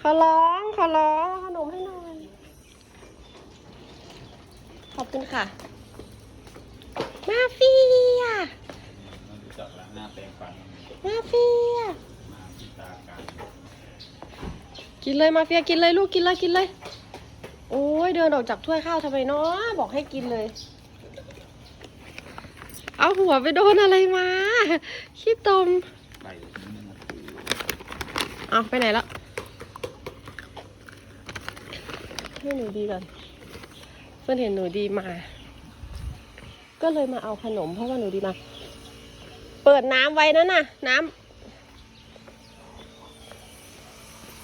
ขอร้องขอร้องเอาขนมให้หน่อย ขอบคุณค่ะ มาเฟียมันรู้จักล้างหน้าแปรงฟันมาเฟีย มาพิตาการกินเลยมาเฟียกินเลยลูกกินเลยกินเลย โอ้ยเดินออกจากถ้วยข้าวทำไมเนาะบอกให้กินเลย เอาหัวไปโดนอะไรมาขี้ตมไปนี่นะเอาไปไหนแล้ว ให้หนูดีก่อนเพื่อนเห็นหนูดีมา ก็เลยมาเอาขนมเพราะว่าหนูดีมา เปิดน้ำไว้นั่นน่ะ น้ำ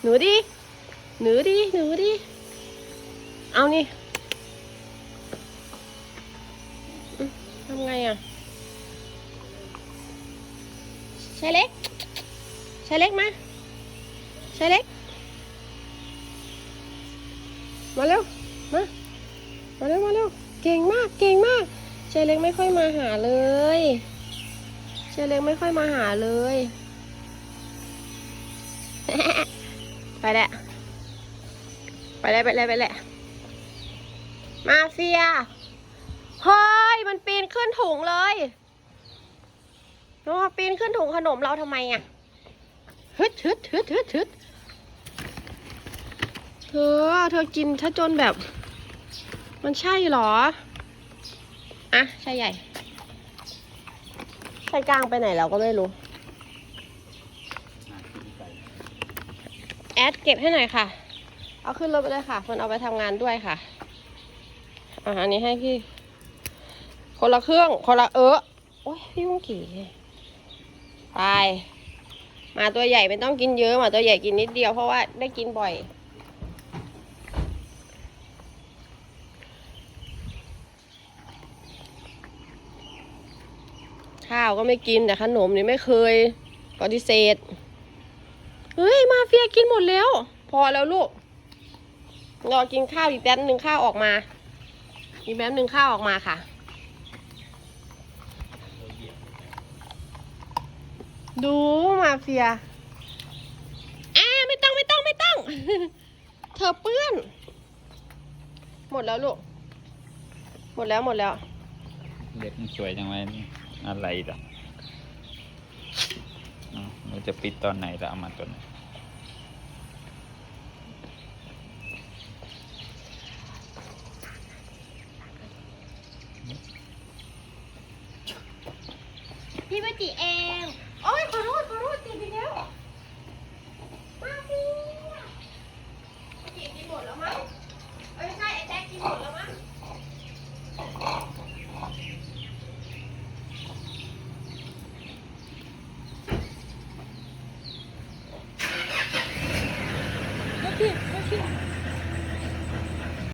หนูดี หนูดี หนูดี เอานี่ทำไงอะชายเล็กชายเล็กมาชายเล็ก มาเร็ว มา มาเร็ว มาเร็ว เก่งมาก เก่งมากเชายเล็กไม่ค่อยมาหาเลยเชายเล็กไม่ค่อยมาหาเลย ไปแหละ ไปเลยไปเลยไปเลยมาเฟีย เฮ้ย มันปีนขึ้นถุงเลยโน้ปีนขึ้นถุงขนมเราทำไมอะฮึดฮึดฮึดฮึดฮึด อ เธอกินถ้าจนแบบ มันใช่เหรอ อะ ใช่ใหญ่ใช่กลางไปไหนเราก็ไม่รู้ แอดเก็บให้หน่อยค่ะ เอาขึ้นรถไปเลยค่ะคนเอาไปทำงานด้วยค่ะอ่าอันนี้ให้พี่ คนละเครื่อง คนละเออโอ้ยพี่มุงกี่ไปมาตัวใหญ่ไม่ต้องกินเยอะมาตัวใหญ่กินนิดเดียวเพราะว่าได้กินบ่อย ข้าวก็ไม่กินแต่ขนมนี่ไม่เคยปฏิเสธเฮ้ยมาเฟียกินหมดแล้ว พอแล้วลูกรอกินข้าวอีกแป๊บหนึ่งข้าวออกมา อีกแป๊บหนึ่งข้าวออกมาค่ะ ดูมาเฟียอ่าไม่ต้องไม่ต้องไม่ต้อง เธอเปื้อน หมดแล้วลูก หมดแล้วหมดแล้วเล็กมันสวยจังเลย อะไรล่ะอ๋อเราจะปิดตอนไหนล่ะเอามาตอนไหนพี่ปจิเอง โอ้ยขอโทษขอโทษติดไปแล้ว มาเฟียปจิกินหมดแล้วมั้งเอ้ยไม่ใช่ไอ้แจ๊คกินหมดแล้วมั้ง มาพี่มาพี่